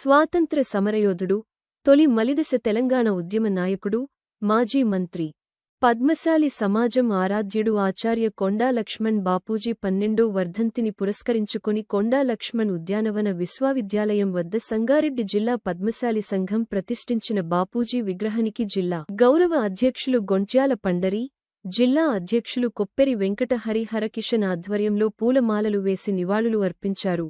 స్వాతంత్ర సమరయోధుడు తొలి మలిదశ తెలంగాణ ఉద్యమ నాయకుడు మాజీ మంత్రి పద్మశాలి సమాజం ఆరాధ్యుడు ఆచార్య కొండా లక్ష్మణ్ బాపూజీ పన్నెండో వర్ధంతిని పురస్కరించుకుని కొండా లక్ష్మణ్ ఉద్యానవన విశ్వవిద్యాలయం వద్ద సంగారెడ్డి జిల్లా పద్మశాలి సంఘం ప్రతిష్ఠించిన బాపూజీ విగ్రహానికి జిల్లా గౌరవ అధ్యక్షులు గొంట్యాల పండరి జిల్లా అధ్యక్షులు కొప్పెరి వెంకటహరిహరకిషన్ ఆధ్వర్యంలో పూలమాలలు వేసి నివాళులు అర్పించారు.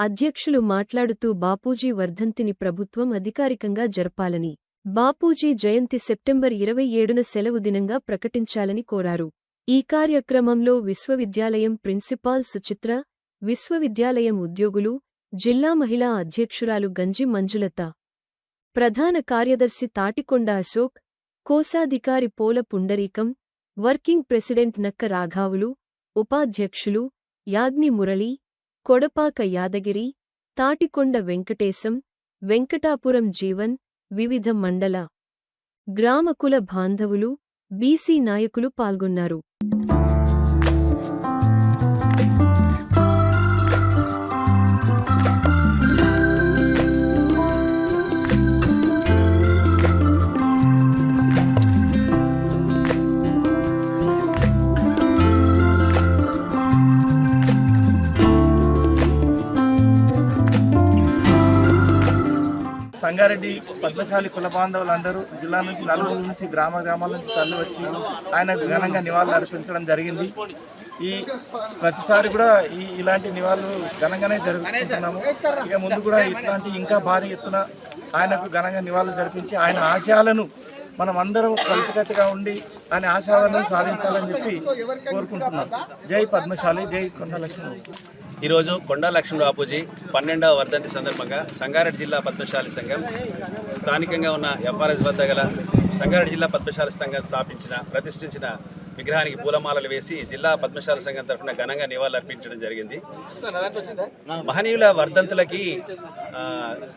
అధ్యక్షులు మాట్లాడుతూ బాపూజీ వర్ధంతిని ప్రభుత్వం అధికారికంగా జరపాలని బాపూజీ జయంతి సెప్టెంబర్ ఇరవై ఏడున సెలవు దినంగా ప్రకటించాలని కోరారు. ఈ కార్యక్రమంలో విశ్వవిద్యాలయం ప్రిన్సిపాల్ సుచిత్ర విశ్వవిద్యాలయం ఉద్యోగులు జిల్లా మహిళా అధ్యక్షురాలు గంజి మంజులత ప్రధాన కార్యదర్శి తాటికొండ అశోక్ కోశాధికారి పోల పుండరీకం వర్కింగ్ ప్రెసిడెంట్ నక్క రాఘావులు ఉపాధ్యక్షులు యాగ్ని మురళి కొడపాక యాదగిరి తాటికొండ వెంకటేశం వెంకటాపురం జీవన్ వివిధ మండల గ్రామకుల బాంధవులు బీసీ నాయకులు పాల్గొన్నారు. సంగారెడ్డి పద్మశాలి కుల బాంధవులందరూ జిల్లా నుంచి నలుగురు నుంచి గ్రామ గ్రామాల నుంచి తరలి వచ్చి ఆయనకు ఘనంగా నివాళులు అర్పించడం జరిగింది. ఈ ప్రతిసారి కూడా ఈ ఇలాంటి నివాళులు ఘనంగానే జరుపుకుంటున్నాము. ఇక ముందు కూడా ఇట్లాంటి ఇంకా భారీ ఎత్తున ఆయనకు ఘనంగా నివాళులు జరిపించి ఆయన ఆశయాలను మనం అందరం కలిసికట్టుగా ఉండి ఆయన ఆశయాలను సాధించాలని చెప్పి కోరుకుంటున్నాం. జై పద్మశాలి జై కొండలక్ష్మి. ఈరోజు కొండా లక్ష్మణ బాపూజీ పన్నెండవ వర్ధంతి సందర్భంగా సంగారెడ్డి జిల్లా పద్మశాలి సంఘం స్థానికంగా ఉన్న ఎఫ్ఆర్ఎస్ వద్ద గల సంగారెడ్డి జిల్లా పద్మశాలి సంఘం స్థాపించిన ప్రతిష్ఠించిన విగ్రహానికి పూలమాలలు వేసి జిల్లా పద్మశాలి సంఘం తరఫున ఘనంగా నివాళులర్పించడం జరిగింది. మహనీయుల వర్ధంతులకి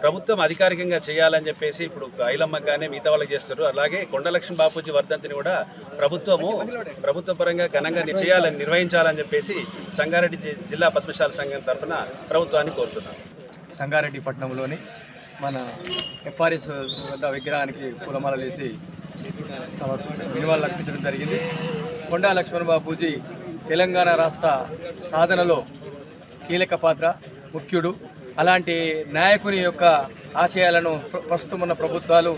ప్రభుత్వం అధికారికంగా చేయాలని చెప్పేసి ఇప్పుడు ఐలమ్మకి కానీ మిగతా వాళ్ళకి చేస్తారు. అలాగే కొండలక్ష్మణ బాపూజీ వర్ధంతిని కూడా ప్రభుత్వము ప్రభుత్వ పరంగా ఘనంగా చేయాలని నిర్వహించాలని చెప్పేసి సంగారెడ్డి జిల్లా పద్మశాలి సంఘం తరఫున ప్రభుత్వాన్ని కోరుతున్నాం. సంగారెడ్డి పట్టణంలోని మన ఎఫ్ఆర్ఎస్ వద్ద విగ్రహానికి పూలమాలలు వేసి నివాళులు అర్పించడం జరిగింది. కొండా లక్ష్మణ్ బాబూజీ తెలంగాణ రాష్ట్ర సాధనలో కీలక పాత్ర ముఖ్యుడు. అలాంటి నాయకుని యొక్క ఆశయాలను ప్ర- ప్రస్తుతం ఉన్న ప్రభుత్వాలు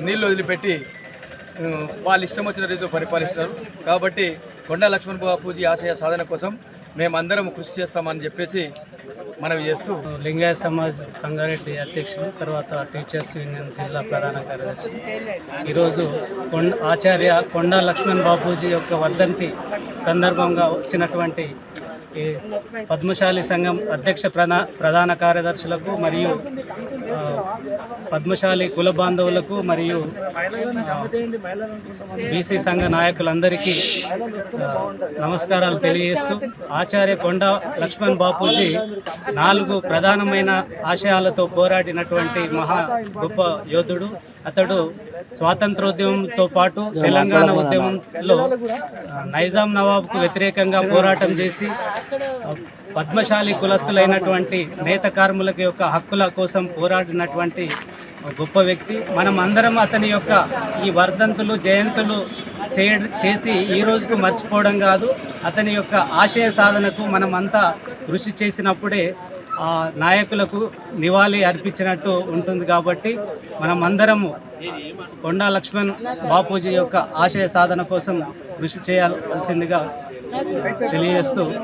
నీళ్ళు వదిలిపెట్టి వాళ్ళు ఇష్టం వచ్చిన రీతిలో పరిపాలిస్తారు కాబట్టి కొండా లక్ష్మణ్ బాబూజీ ఆశయ సాధన కోసం మేమందరం కృషి చేస్తామని చెప్పేసి మనవి చేస్తూ లింగాయ సమాజ్ సంగారెడ్డి అధ్యక్షులు తర్వాత టీచర్స్ యూనియన్ జిల్లా ప్రధాన కార్యదర్శి. ఈరోజు కొండ ఆచార్య కొండా లక్ష్మణ్ బాపూజీ యొక్క వర్ధంతి సందర్భంగా వచ్చినటువంటి ఈ పద్మశాలి సంఘం అధ్యక్ష ప్రధా ప్రధాన కార్యదర్శులకు మరియు పద్మశాలి కుల బాంధవులకు మరియు బీసీ సంఘ నాయకులందరికీ నమస్కారాలు తెలియజేస్తూ ఆచార్య కొండ లక్ష్మణ్ బాపూజీ నాలుగు ప్రధానమైన ఆశయాలతో పోరాడినటువంటి మహా గొప్ప యోధుడు. అతడు స్వాతంత్రోద్యమంతో పాటు తెలంగాణ ఉద్యమంలో నైజాం నవాబ్కు వ్యతిరేకంగా పోరాటం చేసి పద్మశాలి కులస్తులైనటువంటి నేత కార్మికుల యొక్క హక్కుల కోసం పోరాడినటువంటి గొప్ప వ్యక్తి. మనం అందరం అతని యొక్క ఈ వర్ధంతులు జయంతులు చేయ చేసి ఈ రోజుకు మర్చిపోవడం కాదు. అతని యొక్క ఆశయ సాధనకు మనం అంతా కృషి చేసినప్పుడే ఆ నాయకులకు నివాళి అర్పించినట్టు ఉంటుంది కాబట్టి మనం అందరము కొండా లక్ష్మణ్ బాపూజీ యొక్క ఆశయ సాధన కోసం కృషి చేయాల్సిందిగా తెలియజేస్తూ